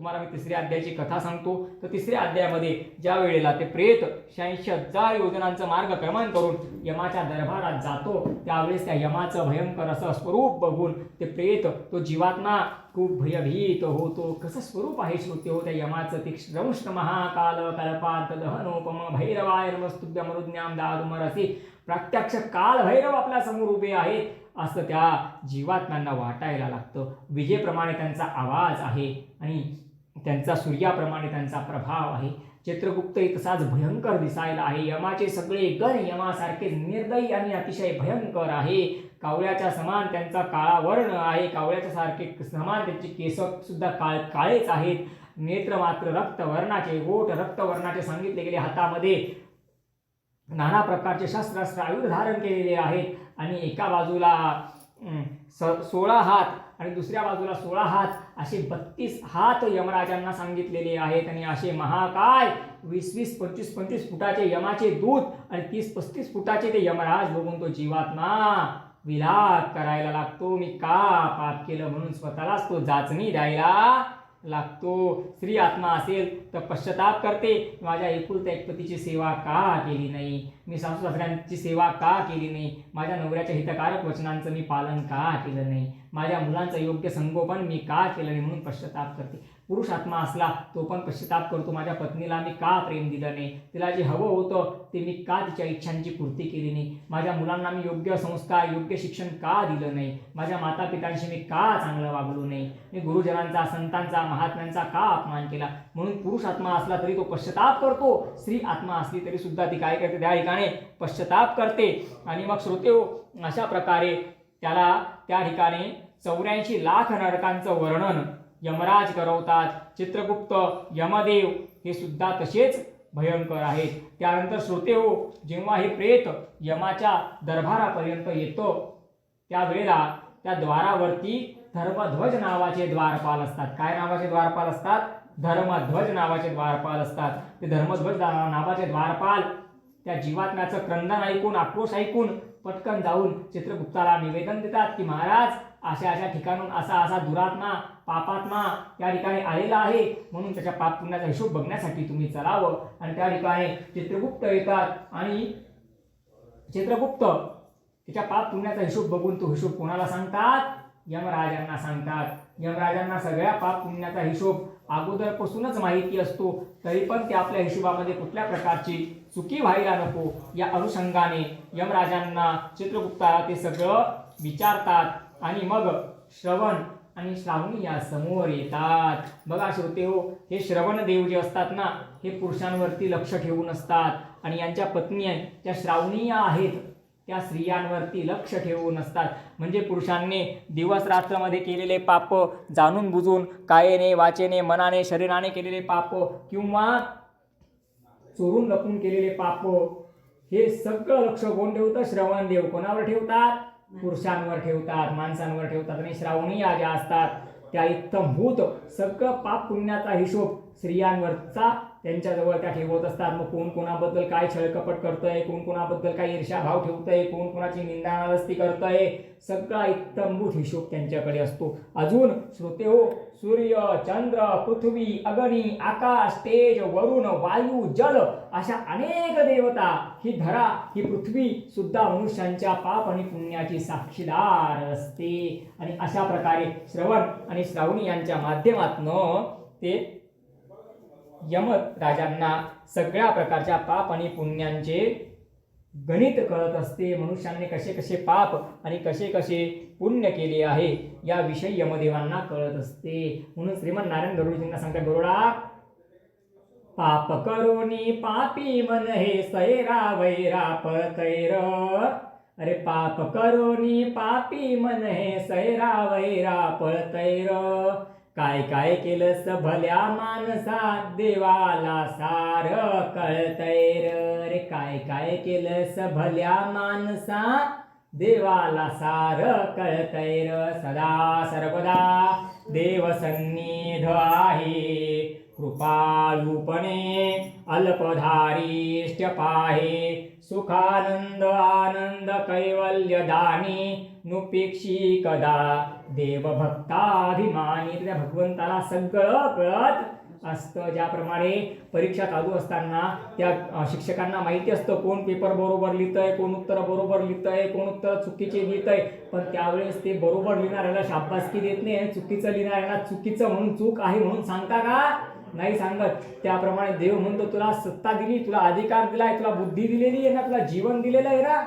तुम्हाला मी तिसऱ्या अध्यायाची कथा सांगतो. तर तिसऱ्या अध्यायामध्ये ज्या वेळेला ते प्रेत शहाऐंशी हजार योजनांचं मार्गक्रमण करून यमाच्या दरबारात जातो त्यावेळेस त्या यमाचं भयंकर असं स्वरूप बघून ते प्रेत तो जीवात्मा खूप भयभीत होतो. कसं स्वरूप आहे श्रुते हो त्या यमाचं? तीक्ष्णंष्ट महाकाल कल्पात दहनोपम भैरवाय नमस्तुभ्य मरुज्ञाम दादुमरसी प्रत्यक्ष काल भैरव आपल्यासमोर उभे आहे असं त्या जीवात्म्यांना वाटायला लागतं. विजेप्रमाणे त्यांचा आवाज आहे आणि त्यांचा सूर्याप्रमाणे त्यांचा प्रभाव आहे. चित्रगुप्त तसाच भयंकर दिसायला आहे. यमाचे सगळे गण यमासारखे निर्दयी आणि अतिशय भयंकर आहे. कावळ्याच्या समान त्यांचा काळा वर्ण आहे. कावळ्याच्या सारखे समान त्यांचे केस सुद्धा काळ काळेच आहेत. नेत्र मात्र रक्तवर्णाचे गोट रक्तवर्णाचे सांगितले गेले. हातामध्ये नाना प्रकारचे शस्त्रास्त्र आयुध धारण केलेले आहेत. आणि एका बाजूला स सोळा हात आणि दुसऱ्या बाजूला सोळा हात असे बत्तीस हात यमराजांना सांगितलेले आहेत आणि असे महाकाय वीस वीस पंचवीस पंचवीस फुटाचे यमाचे दूत आणि तीस पस्तीस फुटाचे ते यमराज बघून तो जीवात्मा विलाप करायला लागतो. मी का पाप केलं म्हणून स्वतःलाच तो जाचणी द्यायला लागतो. स्त्री आत्मा असेल तर पश्चाताप करते. माझ्या एकुलत्या एक पतीची सेवा का केली नाही? मी सासू सासऱ्यांची सेवा का केली नाही? माझ्या नवऱ्याच्या हितकारक वचनांचं मी पालन का केलं नाही? माझ्या मुलांचं योग्य संगोपन मी का केलं नाही? म्हणून पश्चाताप करते. पुरुष आत्मा असला तो पण पश्चाताप करतो माझ्या पत्नीला. मी का प्रेम दिलं नाही? तिला जे हवं होतं ते मी का तिच्या इच्छांची पूर्ती केली नाही? माझ्या मुलांना मी योग्य संस्कार योग्य शिक्षण का दिलं नाही? माझ्या मातापितांशी मी का चांगलं वागलो नाही? मी गुरुजनांचा संतांचा महात्म्यांचा का अपमान केला? म्हणून पुरुष आत्मा असला तरी तो पश्चाताप करतो. स्त्री आत्मा असली तरी सुद्धा ती काय करते? त्या ठिकाणी पश्चाताप करते. आणि मग श्रोते हो, अशा प्रकारे त्याला त्या ठिकाणी चौऱ्याऐंशी लाख नरकांचं वर्णन यमराज करवतात. चित्रगुप्त यमदेव हे सुद्धा तसेच भयंकर आहेत. त्यानंतर श्रोते हो जेव्हा हे प्रेत यमाच्या दरबारापर्यंत येतो त्यावेळेला त्या द्वारावरती धर्मध्वज नावाचे द्वारपाल असतात. काय नावाचे द्वारपाल असतात? धर्मध्वज नावाचे द्वारपाल असतात. ते धर्मध्वज नावाचे द्वारपाल त्या जीवात्म्याचं क्रंदन ऐकून आक्रोश ऐकून पटकन जाऊन चित्रगुप्ताला निवेदन देतात की महाराज अशा अशा ठिकाणून असा असा दुरात्मा पापात्मा त्या ठिकाणी आलेला आहे. म्हणून त्याच्या पाप पुण्याचा हिशोब बघण्यासाठी तुम्ही चलावं. आणि त्या ठिकाणी चित्रगुप्त येतात. आणि चित्रगुप्त त्याच्या पाप पुण्याचा हिशोब बघून तो हिशोब कोणाला सांगतात? यमराजांना सांगतात. यमराजांना सगळ्या पाप पुण्याचा हिशोब अगोदरपासूनच माहिती असतो. तरी पण ते आपल्या हिशोबामध्ये कुठल्या प्रकारची चुकी व्हायला नको या अनुषंगाने यमराजांना चित्रगुप्ताला ते सगळं विचारतात. आणि मग श्रवण आणि श्रावणी या समोर येतात. बघा श्रोते हो हे श्रवण देव जे असतात ना हे पुरुषांवरती लक्ष ठेवून असतात. आणि यांच्या पत्नी आहेत, त्या आहेत त्या स्त्रियांवरती लक्ष ठेवून असतात. म्हणजे पुरुषांनी दिवस रात्रमध्ये केलेले पाप जाणून बुजून कायेने वाचेने मनाने शरीराने केलेले पाप किंवा चोरून लपून केलेले पाप हे सगळं लक्ष कोण ठेवतं? श्रवण देव कोणावर ठेवतात? पुरुषांवर ठेवतात माणसांवर ठेवतात आणि श्रावणीया ज्या असतात त्या इत्तमभूत सगळं पाप पुण्याचा हिशोब स्त्रियांवरचा त्यांच्याजवळ त्या ठेवत असतात. मग कोण कोणाबद्दल काय छळकपट करतंय? कोण कोणाबद्दल काय ईर्ष्याभाव ठेवतंय? कोण कोणाची निंदानालस्ती करतंय? सगळा इत्तमभूत हिशोब त्यांच्याकडे असतो. अजून श्रोते हो सूर्य चंद्र पृथ्वी अग्नी आकाश तेज वरुण वायू जल अशा अनेक देवता ही धरा ही पृथ्वी सुद्धा मनुष्यांच्या पाप आणि पुण्याची साक्षीदार असते. आणि अशा प्रकारे श्रवण आणि श्रावणी यांच्या माध्यमातनं ते यम राजांना सगळ्या प्रकारच्या पाप आणि पुण्यांचे गणित कळत असते. मनुष्याने कसे कसे पाप आणि कसे कसे पुण्य केले आहे याविषयी यमदेवांना कळत असते. म्हणून श्रीमन नारायण गरुडजींना सांगतात गरुडा पाप करोनी पापी मन हे सैरा वैरा पळतैर अरे पाप करोनी पापी मन हे सैरा वैरा पळतैर काय काय केलंस भल्या माणसा देवाला सार कळतय रे काय काय केलंस भल्या माणसा देवाला सार कळतैर सदा सर्वदा देव सन्निध आहे. कृपालूपणे अल्पधारिष्ट पाहे सुखानंद आनंद कैवल्य दानी नुपेक्षी कदा देवभक्ताभिमानी. त्या भगवंताला सगळं कळत असतं. ज्याप्रमाणे परीक्षा चालू असताना त्या शिक्षकांना माहिती असतं कोण पेपर बरोबर लिहितंय कोण उत्तर बरोबर लिहितंय कोण उत्तर चुकीचे लिहितंय. पण त्यावेळेस ते बरोबर लिहिणाऱ्याला शाबासकी देत नाही आणि चुकीचं लिहिणाऱ्याला चुकीचं म्हणून चूक आहे म्हणून सांगता का? नाही सांगत. त्याप्रमाणे देव म्हणतो तुला सत्ता दिली तुला अधिकार दिलाय तुला बुद्धी दिलेली आहे ना तुला जीवन दिलेलं आहे ना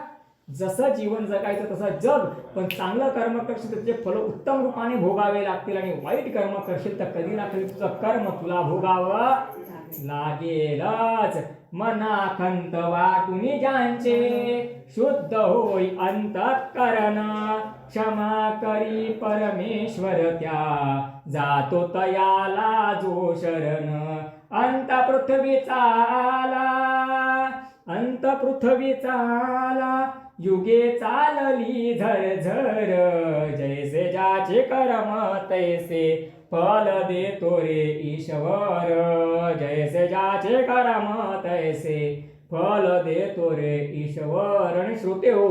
जसं जीवन जगायचं तसं जग. पण चांगलं कर्म करशील तर तुझे फल उत्तम रूपाने भोगावे लागतील आणि वाईट कर्म करशील तर कधी ना कधी तुझं कर्म तुला भोगावं लागेलच. मनाखंत वाटून ज्यांचे शुद्ध होई अंतःकरण. क्षमा करी परमेश्वर त्या. जातो तयाला जो शरण. अंत पृथ्वीचा आला. अंत पृथ्वीचा आला. युगे चालली झर झर जैसे जाचे कर्म तैसे फल देतो रे ईश्वर जैसे जाचे करम तैसे। फल देतो रे ईश्वर। आणि श्रोते हो।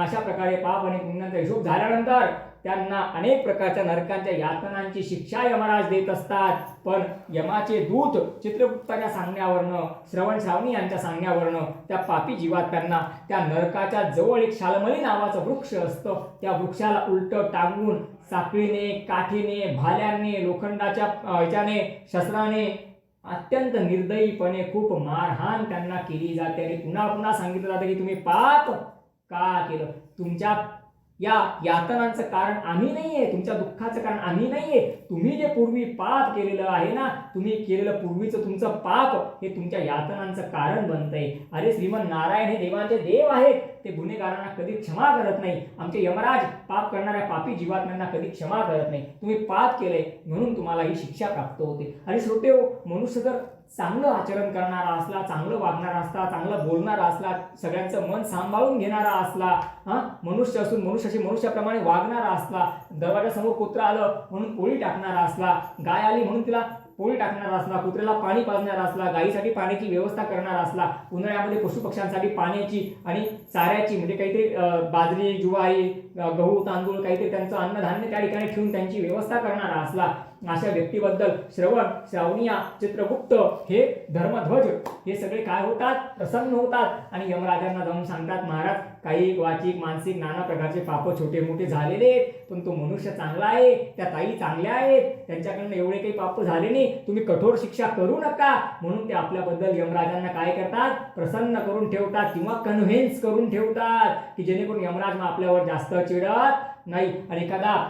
अशा प्रकारे पाप आणि पुण्याचा हिशोब झाल्यानंतर त्यांना अनेक प्रकारच्या नरकांच्या यातनांची शिक्षा यमराज देत असतात. पण यमाचे दूत चित्रगुप्ताच्या सांगण्यावरनं श्रवण श्रावणी यांच्या सांगण्यावरनं त्या पापी जीवात्म्यांना त्या नरकाच्या जवळ एक शालमली नावाचं वृक्ष असतं. त्या वृक्षाला उलट टांगून साखळीने काठीने भाल्याने लोखंडाच्या याच्याने ह्याच्याने शस्त्राने अत्यंत निर्दयीपणे खूप मारहाण त्यांना केली जाते. आणि पुन्हा पुन्हा सांगितलं जातं की तुम्ही पाप का केलं? तुमच्या या यातनांचं कारण आम्ही नाहीये तुमच्या दुःखाचं कारण आम्ही नाहीये. तुम्ही जे पूर्वी पाप केलेलं आहे ना तुम्ही केलेलं पूर्वीचं तुमचं पाप हे तुमच्या यातनांचं कारण बनतंय. अरे श्रीमन नारायण हे देवांचे देव आहेत. ते गुन्हेगारांना कधी क्षमा करत नाही. आमचे यमराज पाप करणाऱ्या पापी जीवात्म्यांना कधी क्षमा करत नाही. तुम्ही पाप केले म्हणून तुम्हाला ही शिक्षा प्राप्त होते. आणि श्रोते हो मनुष्य जर चांगलं आचरण करणारा असला चांगलं वागणारा असला चांगलं बोलणारा असला सगळ्यांचं मन सांभाळून घेणारा असला हा मनुष्य असून मनुष्याशी मनुष्याप्रमाणे वागणारा असला दरवाजासमोर कुत्रा आलं म्हणून पोळी टाकणारा असला गाय आली म्हणून तिला पोळी टाकणार असला कुत्र्याला पाणी पाजणार असला गाईसाठी पाण्याची व्यवस्था करणार असला उन्हाळ्यामध्ये पशुपक्ष्यांसाठी पाण्याची आणि चाऱ्याची म्हणजे काहीतरी बाजरी ज्वारी गहू तांदूळ काहीतरी त्यांचं अन्नधान्य त्या ठिकाणी ठेवून त्यांची व्यवस्था करणारा असला अशा व्यक्तीबद्दल श्रवण श्रावणिया चित्रगुप्त हे धर्मध्वज हे सगळे काय होतात? प्रसन्न होतात. आणि यमराजांना जाऊन सांगतात महाराज काही वाचिक मानसिक नाना प्रकारचे पाप छोटे मोठे झालेले आहेत पण तो मनुष्य चांगला आहे त्या ताई चांगल्या आहेत. त्यांच्याकडनं एवढे काही पाप झाले नाही. तुम्ही कठोर शिक्षा करू नका. म्हणून ते आपल्याबद्दल यमराजांना काय करतात? प्रसन्न करून ठेवतात किंवा कन्व्हिन्स करून ठेवतात की जेणेकरून यमराज मग आपल्यावर जास्त चिडत नाही. आणि एखादा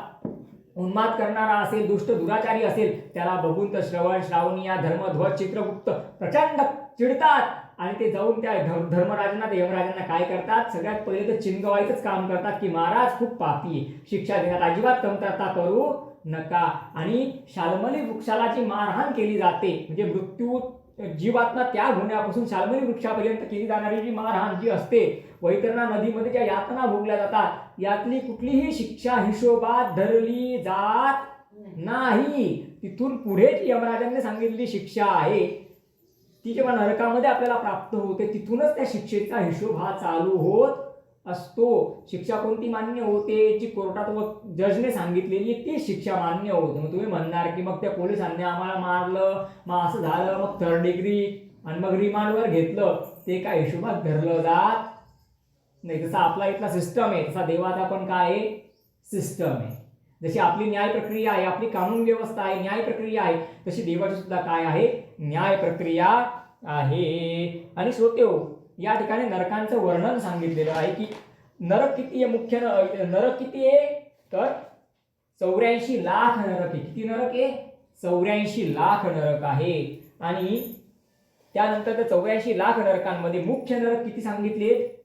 उन्माद करणारा असेल दुष्ट दुराचारी असेल त्याला बघून तर श्रवण श्रावणिया धर्मध्वज चित्रगुप्त प्रचंड चिडतात. आणि ते जाऊन त्या धर्मराजांना ते यमराजांना काय करतात? सगळ्यात पहिले तर चिंगवायचंच काम करतात की महाराज खूप पापी आहे. शिक्षा देण्यात अजिबात कमतरता करू नका. आणि शालमली वृक्षाला जी मारहाण केली जाते म्हणजे मृत्यू जीवात्मा त्याग होण्यापासून शालमली वृक्षापर्यंत केली जाणारी जी मारहाण जी असते वैतरणा नदीमध्ये ज्या यातना भोगल्या जातात यातली कुठलीही शिक्षा हिशोबात धरली जात नाही. तिथून पुढे जी यमराजांनी सांगितलेली शिक्षा आहे ती जेव्हा नरकामध्ये आपल्याला प्राप्त होते तिथूनच त्या शिक्षेचा हिशोब हा चालू होत असतो. शिक्षा कोणती मान्य होते? जी कोर्टात व जजने सांगितलेली ती शिक्षा मान्य होते. मग तुम्ही म्हणणार की मग त्या पोलिसांनी आम्हाला मारलं मग असं झालं मग थर्ड डिग्री आणि मग रिमांडवर घेतलं ते काय हिशोबात धरलं जात नाही जसा आपला इथला सिस्टम आहे तसा देवाचा पण काय आहे? सिस्टम आहे. जशी आपली न्याय प्रक्रिया आहे आपली कानून व्यवस्था आहे न्याय प्रक्रिया आहे तशी देवाची सुद्धा काय आहे? न्याय प्रक्रिया आहे. आणि श्रोते हो या ठिकाणी नरकांचं वर्णन सांगितलेलं आहे की नरक किती आहे? मुख्य नरक किती आहे? तर चौऱ्याऐंशी लाख नरक आहे. किती नरक आहे? चौऱ्याऐंशी लाख नरक आहे. आणि त्यानंतर त्या चौऱ्याऐंशी लाख नरकांमध्ये मुख्य नरक किती सांगितले?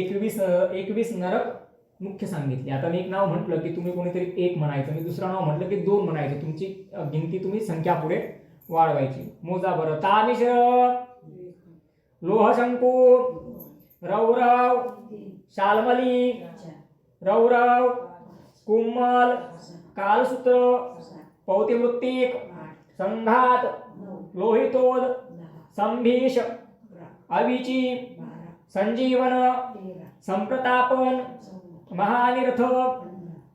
एकवीस एकवीस नरक मुख्य सांगितले. आता मी एक नाव म्हटलं की तुम्ही कोणीतरी एक म्हणायचं मी दुसरं नाव म्हटलं की दोन म्हणायचं. तुमची गिनती तुम्ही संख्या पुढे वाढवायची. मोजा बरं. तामिश लोहशंकू रौरव शालमली रौरव कुमल कालसूत्र पौतिवृत्तिक संघात लोहितोद संभीष अविची संजीवन संप्रतापन महानिरथ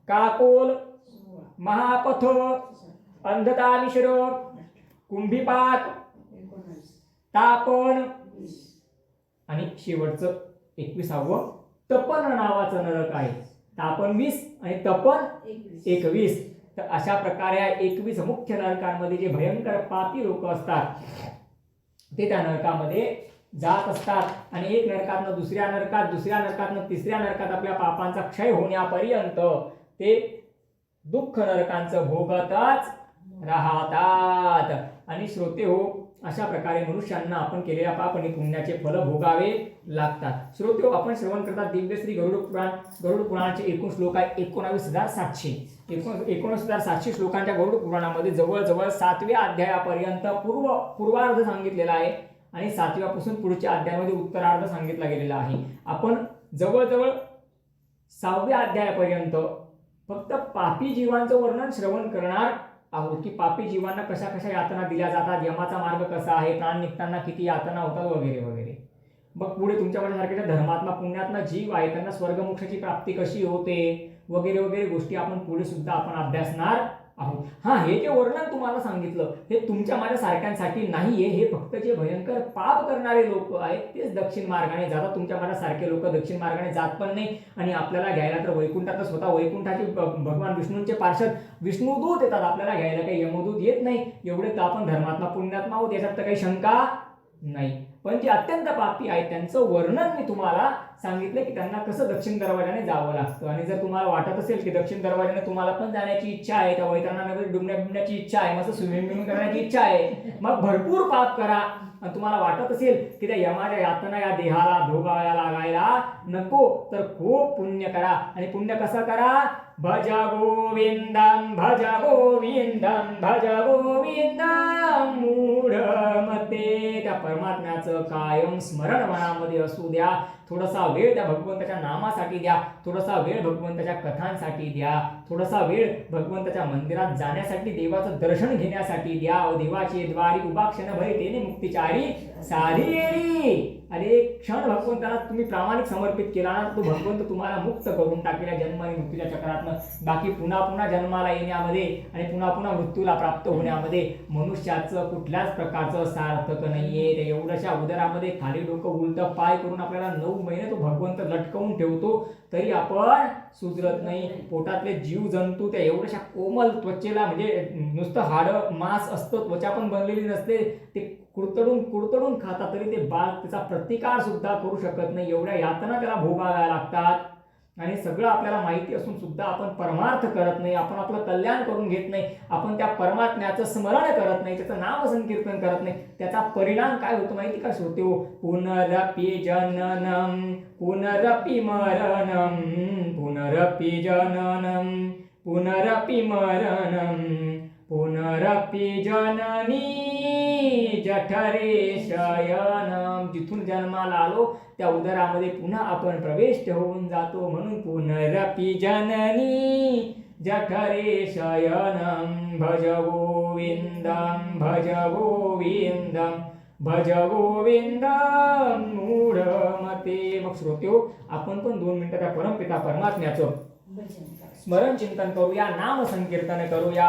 काकोल महापथ अंधता मिश्र कुंभीपाक तापण आणि शेवटचं एकविसावं तपन नावाचं नरक आहे. तापन वीस आणि तपन एकवीस. तर अशा प्रकारे या एकवीस मुख्य नरकांमध्ये जे भयंकर पापी लोक असतात ते त्या नरकामध्ये जात असतात आणि एक नरकातनं दुसऱ्या नरकात दुसऱ्या नरकातनं तिसऱ्या नरकात आपल्या पापांचा क्षय होण्यापर्यंत ते दुःख नरकांचं भोगतच राहतात. आणि श्रोते हो अशा प्रकारे मनुष्यांना आपण केलेल्या पाप आणि पुण्याचे फल भोगावे लागतात. श्रोते हो आपण श्रवण करतात दिव्यश्री गरुड पुराण गरुड पुराणाचे एकूण श्लोक आहे एकोणावीस हजार सातशे. एकूण एकोणीस हजार सातशे श्लोकांच्या गरुड पुराणामध्ये जवळजवळ सातव्या अध्यायापर्यंत पूर्व पूर्वार्ध सांगितलेला आहे. आणि सातव्यापासून पुढच्या अध्यायामध्ये उत्तरार्ध सांगितला गेलेला आहे. आपण जवळजवळ सहाव्या अध्यायापर्यंत फक्त पापी जीवांचं वर्णन श्रवण करणार आहोत की पापी जीवांना कशा कशा यातना दिल्या जातात यमाचा मार्ग कसा आहे प्राण निघताना किती यातना होतात वगैरे वगैरे. मग पुढे तुमच्या माझ्यासारख्या धर्मात्मा पुण्यात्मा जीव आहे त्यांना स्वर्गमोक्षाची प्राप्ती कशी होते वगैरे वगैरे गोष्टी आपण पुढे सुद्धा आपण अभ्यासणार आहोत हा हे जे वर्णन तुम्हाला सांगितलं हे तुमच्या माझ्या सारख्यांसाठी नाहीये. हे फक्त जे भयंकर पाप करणारे लोक आहेत तेच दक्षिण मार्गाने जातात. तुमच्या माझ्या सारखे लोक दक्षिण मार्गाने जात पण नाही. आणि आपल्याला घ्यायला तर वैकुंठात स्वतः वैकुंठाचे भगवान विष्णूंचे पार्षद विष्णुदूत येतात. आपल्याला घ्यायला काही यमदूत येत नाही. एवढे तर आपण धर्मात्मा पुण्यात्मा आहोत. याच्यात तर काही शंका नाही. पण जे अत्यंत पापी आहेत त्यांचं वर्णन मी तुम्हाला सांगितलं की त्यांना कसं दक्षिण दरवाजाने जावं लागतं. आणि जर तुम्हाला वाटत असेल की दक्षिण दरवाजाने तुम्हाला पण जाण्याची इच्छा आहे त्या वैतरणामध्ये डुबण्या बिबण्याची इच्छा आहे मस्त स्विमिंग बिमिंग करण्याची इच्छा आहे मग भरपूर पाप करा. आणि तुम्हाला वाटत असेल की त्या यमाच्या यातना या देहाला भोगायला लागायला नको तर खूप पुण्य करा. आणि पुण्य कसं करा? भज गोविंदम भज गोविंदम भज गोविंदम. मूढ मते त्या परमात्म्याचं कायम स्मरण मनामध्ये असू द्या. थोडासा वेळ त्या भगवंताच्या नामासाठी द्या थोडासा वेळ भगवंताच्या कथांसाठी द्या थोडासा वेळ भगवंताच्या मंदिरात जाण्यासाठी देवाचं दर्शन घेण्यासाठी द्या. देवाची द्वारी उभा क्षण भय तेने मुक्तिचारी साधी आणि एक क्षण भगवंताला तुम्ही प्रामाणिक समर्पित केला ना तो भगवंत तुम्हाला मुक्त करून टाकेल जन्म आणि मृत्यूच्या चक्रातनं. बाकी पुन्हा पुन्हा जन्माला येण्यामध्ये आणि पुन्हा पुन्हा मृत्यूला प्राप्त होण्यामध्ये मनुष्याचं कुठल्याच प्रकारचं सार्थक नाहीये. त्या एवढ्याशा उदरामध्ये खाली डोकं उलटं पाय करून आपल्याला नऊ महिने तो भगवंत लटकवून ठेवतो तरी आपण सुधरत नाही. पोटातले जीव जंतू त्या एवढ्याशा कोमल त्वचेला म्हणजे नुसतं हाडं मांस असतं त्वचा पण बनलेली नसते. ते कुरतडून कुरतडून खाता तरी ते बाळ त्याचा प्रतिकार सुद्धा करू शकत नाही. एवढ्या यातना त्याला भोगाव्या लागतात. आणि सगळं आपल्याला माहिती असून सुद्धा आपण परमार्थ करत नाही आपण आपलं कल्याण करून घेत नाही आपण त्या परमात्म्याचं स्मरण करत नाही त्याचं नाम संकीर्तन करत नाही. त्याचा परिणाम काय होतो माहिती का होते हो पुनरपि जननम पुनरपि मरणम पुनरपि जननम पुनरपि मरणम पुनरपि जननी जठरे शयनम जिथून जन्माला आलो त्या उदरामध्ये पुन्हा आपण प्रवेश होऊन जातो म्हणून पुनरपि जननी. जठरे शयनम भज गोविंदम भज गोविंदम भज गोविंदम मूढमते. मग श्रोत्यो आपण पण दोन मिनिटं त्या परमपिता परमात्म्याचं स्मरण चिंतन करूया नाम संकीर्तन करूया.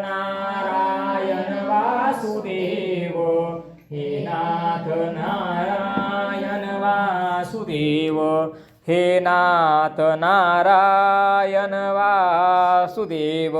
हे नाथ नारायण वासुदेव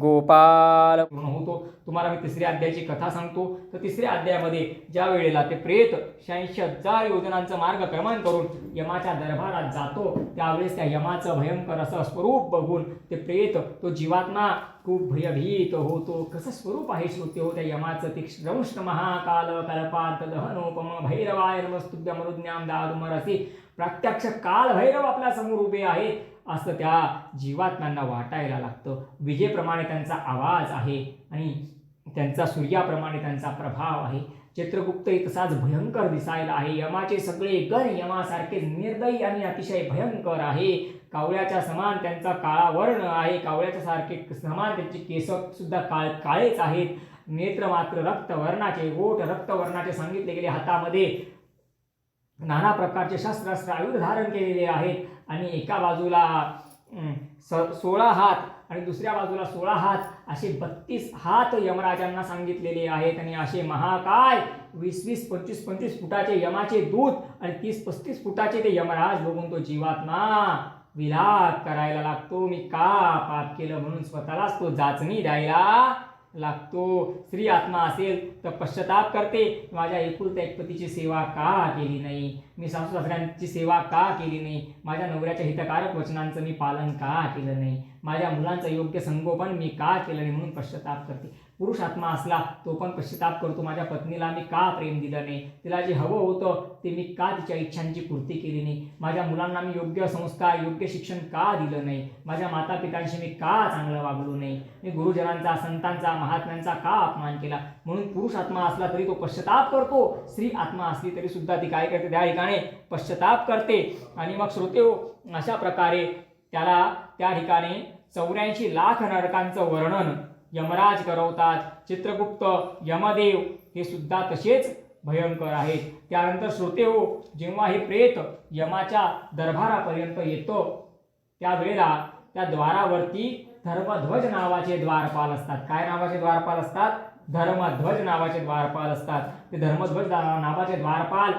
गोपाल. म्हणून होतो तुम्हाला मी तिसऱ्या अध्यायाची कथा सांगतो. तर तिसऱ्या अध्यायामध्ये ज्या वेळेला ते प्रेत शहाऐंशी हजार योजनांचं मार्गक्रमण करून यमाच्या दरबारात जातो त्यावेळेस त्या यमाचं भयंकर असं स्वरूप बघून ते प्रेत तो जीवात्मा खूप भयभीत होतो. कसं स्वरूप आहे श्रोते हो त्या यमाचं? तीक्ष्ण महाकाल कल्पात दहनोपम भैरवाय नमस्तुभ्य मरुज्ञाम दारुमरसी. प्रत्यक्ष काल भैरव आपल्यासमोर उभे आहेत असं त्या जीवात्म्यांना वाटायला लागतं. विजेप्रमाणे त्यांचा आवाज आहे आणि त्यांचा सूर्याप्रमाणे त्यांचा प्रभाव आहे. चित्रगुप्त एक तसाच भयंकर दिसायला आहे. यमाचे सगळे गण यमासारखे निर्दयी आणि अतिशय भयंकर आहे. कावळ्याच्या समान त्यांचा काळा वर्ण आहे. कावळ्याच्या सारखे समान त्यांचे केस सुद्धा काळ काळेच आहेत. नेत्र मात्र रक्तवर्णाचे गोट रक्तवर्णाचे सांगितले गेले हातामध्ये. नाना प्रकारचे शस्त्रास्त्र आयुध धारण केलेले आहेत आणि एका बाजूला स सोळा हात आणि दुसऱ्या बाजूला सोळा हात असे बत्तीस हात यमराजांना सांगितलेले आहेत आणि असे महाकाय वीस वीस पंचवीस पंचवीस फुटाचे यमाचे दूत आणि तीस पस्तीस फुटाचे ते यमराज बघून तो जीवात्मा विलाप करायला लागतो. मी का पाप केलं म्हणून स्वतःलाच तो जाचणी द्यायला लागतो. स्त्री आत्मा असेल तर पश्चाताप करते. माझ्या एकुलत्या एकपतीची सेवा का केली नाही? मी सासू सासऱ्यांची सेवा का केली नाही? माझ्या नवऱ्याच्या हितकारक वचनांचं मी पालन का केलं नाही? माझ्या मुलांचं योग्य संगोपन मी का केलं नाही? म्हणून पश्चाताप करते. पुरुष आत्मा असला तो पण पश्चिताप करतो माझ्या पत्नीला मी का प्रेम दिलं नाही? तिला जे हवं होतं ते मी का तिच्या इच्छांची पूर्ती केली नाही? माझ्या मुलांना मी योग्य संस्कार योग्य शिक्षण का दिलं नाही? माझ्या माता पितांशी मी का चांगलं वागलो नाही? मी गुरुजनांचा संतांचा महात्म्यांचा का अपमान केला? म्हणून पुरुष आत्मा असला तरी तो पश्चाताप करतो. स्त्री आत्मा असली तरी सुद्धा ती काय करते? त्या ठिकाणी पश्चाताप करते. आणि मग श्रोते हो, अशा प्रकारे त्याला त्या ठिकाणी चौऱ्याऐंशी लाख नरकांचं वर्णन यमराज करवतात. चित्रगुप्त यमदेव हे सुद्धा तसेच भयंकर आहेत. त्यानंतर श्रोते हो जेव्हा हे प्रेत यमाच्या दरबारापर्यंत येतो त्यावेळेला त्या द्वारावरती धर्मध्वज नावाचे द्वारपाल असतात. काय नावाचे द्वारपाल असतात? धर्मध्वज नावाचे द्वारपाल असतात. ते धर्मध्वज नावाचे द्वारपाल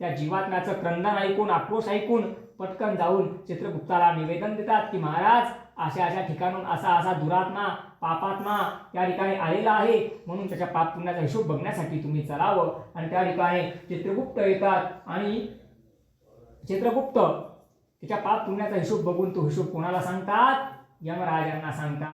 त्या जीवात्म्याचं क्रंदन ऐकून आक्रोश ऐकून पटकन जाऊन चित्रगुप्ताला निवेदन देतात की महाराज अशा अशा ठिकाणून असा असा दुरात्मा पापात्मा त्या ठिकाणी आलेला आहे. म्हणून त्याच्या पाप पुण्याचा हिशोब बघण्यासाठी तुम्ही चलावं. आणि त्या ठिकाणी चित्रगुप्त येतात. आणि चित्रगुप्त त्याच्या पाप पुण्याचा हिशोब बघून तो हिशोब कोणाला सांगतात? यमराजांना सांगतात.